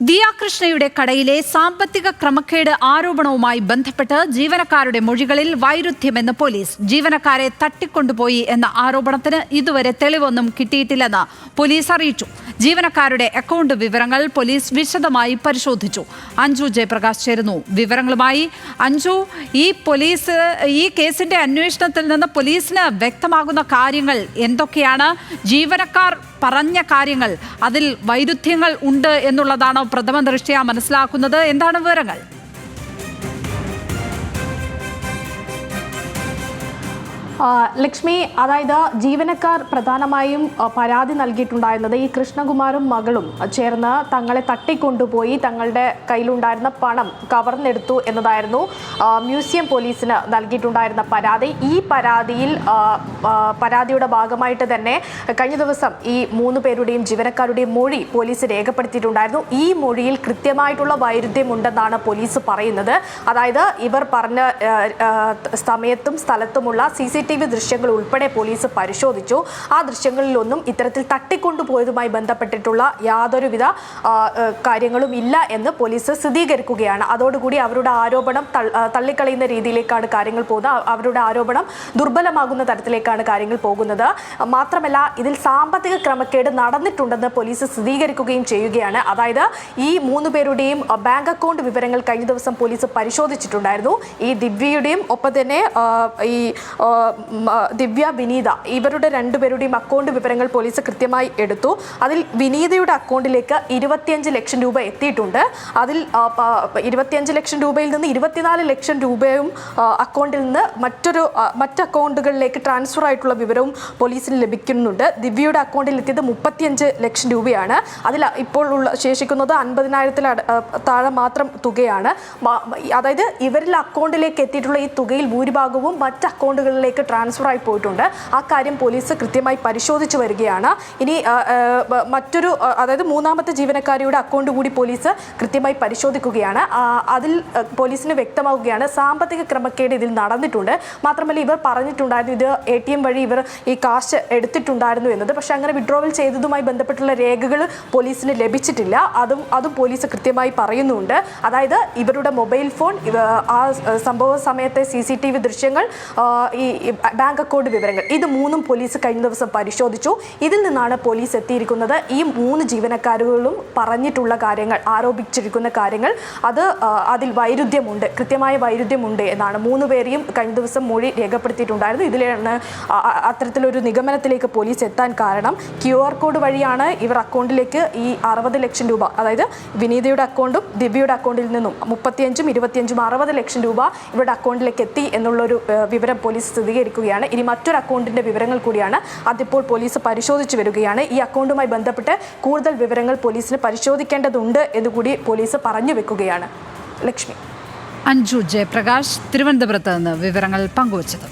ദിയാകൃഷ്ണയുടെ കടയിലെ സാമ്പത്തിക ക്രമക്കേട് ആരോപണവുമായി ബന്ധപ്പെട്ട് ജീവനക്കാരുടെ മൊഴികളിൽ വൈരുദ്ധ്യമെന്ന് പോലീസ് ജീവനക്കാരെ തട്ടിക്കൊണ്ടുപോയി എന്ന ആരോപണത്തിന് ഇതുവരെ തെളിവൊന്നും കിട്ടിയിട്ടില്ലെന്ന് പോലീസ് അറിയിച്ചു. ജീവനക്കാരുടെ അക്കൗണ്ട് വിവരങ്ങൾ പോലീസ് വിശദമായി പരിശോധിച്ചു. അഞ്ജു ജയപ്രകാശ് ചേരുന്നു. വിവരങ്ങളുമായി അഞ്ജു ഈ പോലീസ് ഈ കേസിന്റെ അന്വേഷണത്തിൽ നിന്ന് പോലീസിന് വ്യക്തമാകുന്ന കാര്യങ്ങൾ എന്തൊക്കെയാണ്? ജീവനക്കാർ പറഞ്ഞ കാര്യങ്ങൾ അതിൽ വൈരുദ്ധ്യങ്ങൾ ഉണ്ട് എന്നുള്ളതാണ് പ്രഥമ ദൃഷ്ട്യാ മനസ്സിലാക്കുന്നത്. എന്താണ് വിവരങ്ങൾ? ലക്ഷ്മി അതായത് ജീവനക്കാർ പ്രധാനമായും പരാതി നൽകിയിട്ടുണ്ടായിരുന്നത് ഈ കൃഷ്ണകുമാറും മകളും ചേർന്ന് തങ്ങളെ തട്ടിക്കൊണ്ടുപോയി തങ്ങളുടെ കയ്യിലുണ്ടായിരുന്ന പണം കവർന്നെടുത്തു എന്നതായിരുന്നു മ്യൂസിയം പോലീസിന് നൽകിയിട്ടുണ്ടായിരുന്ന പരാതി. ഈ പരാതിയിൽ പരാതിയുടെ ഭാഗമായിട്ട് തന്നെ കഴിഞ്ഞ ദിവസം ഈ മൂന്ന് പേരുടെയും ജീവനക്കാരുടെയും മൊഴി പോലീസ് രേഖപ്പെടുത്തിയിട്ടുണ്ടായിരുന്നു. ഈ മൊഴിയിൽ കൃത്യമായിട്ടുള്ള വൈരുദ്ധ്യമുണ്ടെന്നാണ് പോലീസ് പറയുന്നത്. അതായത് ഇവർ പറഞ്ഞ സമയത്തും സ്ഥലത്തുമുള്ള സി സി ടി വി ദൃശ്യങ്ങൾ ഉൾപ്പെടെ പോലീസ് പരിശോധിച്ചു. ആ ദൃശ്യങ്ങളിലൊന്നും ഇത്തരത്തിൽ തട്ടിക്കൊണ്ടുപോയതുമായി ബന്ധപ്പെട്ടിട്ടുള്ള യാതൊരുവിധ കാര്യങ്ങളും ഇല്ല എന്ന് പോലീസ് സ്ഥിരീകരിക്കുകയാണ്. അതോടുകൂടി അവരുടെ ആരോപണം തള്ളിക്കളയുന്ന രീതിയിലേക്കാണ് കാര്യങ്ങൾ പോകുന്നത്. അവരുടെ ആരോപണം ദുർബലമാകുന്ന തരത്തിലേക്കാണ് കാര്യങ്ങൾ പോകുന്നത്. മാത്രമല്ല ഇതിൽ സാമ്പത്തിക ക്രമക്കേട് നടന്നിട്ടുണ്ടെന്ന് പോലീസ് സ്ഥിരീകരിക്കുകയും ചെയ്യുകയാണ്. അതായത് ഈ മൂന്ന് പേരുടെയും ബാങ്ക് അക്കൗണ്ട് വിവരങ്ങൾ കഴിഞ്ഞ ദിവസം പോലീസ് പരിശോധിച്ചിട്ടുണ്ടായിരുന്നു. ഈ ദിവ്യയുടെയും ഒപ്പം തന്നെ ഈ ദിവ്യ വിനീത ഇവരുടെ രണ്ടുപേരുടെയും അക്കൗണ്ട് വിവരങ്ങൾ പോലീസ് കൃത്യമായി എടുത്തു. അതിൽ വിനീതയുടെ അക്കൗണ്ടിലേക്ക് ഇരുപത്തിയഞ്ച് ലക്ഷം രൂപ എത്തിയിട്ടുണ്ട്. അതിൽ ഇരുപത്തിയഞ്ച് ലക്ഷം രൂപയിൽ നിന്ന് ഇരുപത്തിനാല് ലക്ഷം രൂപയും അക്കൗണ്ടിൽ നിന്ന് മറ്റൊരു മറ്റ് അക്കൗണ്ടുകളിലേക്ക് ട്രാൻസ്ഫർ ആയിട്ടുള്ള വിവരവും പോലീസിന് ലഭിക്കുന്നുണ്ട്. ദിവ്യയുടെ അക്കൗണ്ടിൽ എത്തിയത് മുപ്പത്തിയഞ്ച് ലക്ഷം രൂപയാണ്. അതിൽ ഇപ്പോൾ ഉള്ള ശേഷിക്കുന്നത് അൻപതിനായിരത്തിൽ താഴെ മാത്രം തുകയാണ്. അതായത് ഇവരിൽ അക്കൗണ്ടിലേക്ക് എത്തിയിട്ടുള്ള ഈ തുകയിൽ ഭൂരിഭാഗവും മറ്റ് അക്കൗണ്ടുകളിലേക്ക് ട്രാൻസ്ഫർ ആയി പോയിട്ടുണ്ട്. ആ കാര്യം പോലീസ് കൃത്യമായി പരിശോധിച്ചു വരികയാണ്. ഇനി മറ്റൊരു അതായത് മൂന്നാമത്തെ ജീവനക്കാരിയുടെ അക്കൗണ്ട് കൂടി പോലീസ് കൃത്യമായി പരിശോധിക്കുകയാണ്. അതിൽ പോലീസിന് വ്യക്തമാവുകയാണ് സാമ്പത്തിക ക്രമക്കേട് ഇതിൽ നടന്നിട്ടുണ്ട്. മാത്രമല്ല ഇവർ പറഞ്ഞിട്ടുണ്ടായിരുന്നു ഇത് എ ടി എം വഴി ഇവർ ഈ കാശ് എടുത്തിട്ടുണ്ടായിരുന്നു എന്നത്. പക്ഷെ അങ്ങനെ വിഡ്രോവൽ ചെയ്തതുമായി ബന്ധപ്പെട്ടുള്ള രേഖകൾ പോലീസിന് ലഭിച്ചിട്ടില്ല. അതും അതും പോലീസ് കൃത്യമായി പറയുന്നുണ്ട്. അതായത് ഇവരുടെ മൊബൈൽ ഫോൺ ആ സംഭവ സമയത്തെ സി സി ടി വി ദൃശ്യങ്ങൾ ഈ ബാങ്ക് അക്കൗണ്ട് വിവരങ്ങൾ. ഇത് മൂന്നും പോലീസ് കഴിഞ്ഞ ദിവസം പരിശോധിച്ചു. ഇതിൽ നിന്നാണ് പോലീസ് എത്തിയിരിക്കുന്നത്. ഈ മൂന്ന് ജീവനക്കാരുകളും പറഞ്ഞിട്ടുള്ള കാര്യങ്ങൾ ആരോപിച്ചിരിക്കുന്ന കാര്യങ്ങൾ അത് അതിൽ വൈരുദ്ധ്യമുണ്ട്. കൃത്യമായ വൈരുദ്ധ്യമുണ്ട് എന്നാണ് മൂന്ന് പേരെയും കഴിഞ്ഞ ദിവസം മൊഴി രേഖപ്പെടുത്തിയിട്ടുണ്ടായിരുന്നു. ഇതിലാണ് അത്തരത്തിലൊരു നിഗമനത്തിലേക്ക് പോലീസ് എത്താൻ കാരണം. ക്യു ആർ കോഡ് വഴിയാണ് ഇവർ അക്കൗണ്ടിലേക്ക് ഈ അറുപത് ലക്ഷം രൂപ അതായത് വിനീതയുടെ അക്കൗണ്ടും ദിവ്യയുടെ അക്കൗണ്ടിൽ നിന്നും മുപ്പത്തിയഞ്ചും ഇരുപത്തിയഞ്ചും അറുപത് ലക്ഷം രൂപ ഇവരുടെ അക്കൗണ്ടിലേക്ക് എത്തി എന്നുള്ളൊരു വിവരം പോലീസ് സ്ഥിരീകരിക്കുകയാണ് ഇനി മറ്റൊരു അക്കൗണ്ടിന്റെ വിവരങ്ങൾ കൂടിയാണ് അതിപ്പോൾ പോലീസ് പരിശോധിച്ചു വരികയാണ്. ഈ അക്കൗണ്ടുമായി ബന്ധപ്പെട്ട് കൂടുതൽ വിവരങ്ങൾ പോലീസിന് പരിശോധിക്കേണ്ടതുണ്ട് എന്നുകൂടി പോലീസ് പറഞ്ഞു വെക്കുകയാണ്. ലക്ഷ്മി. അഞ്ജു ജയപ്രകാശ് തിരുവനന്തപുരത്ത് നിന്ന് വിവരങ്ങൾ പങ്കുവച്ചത്.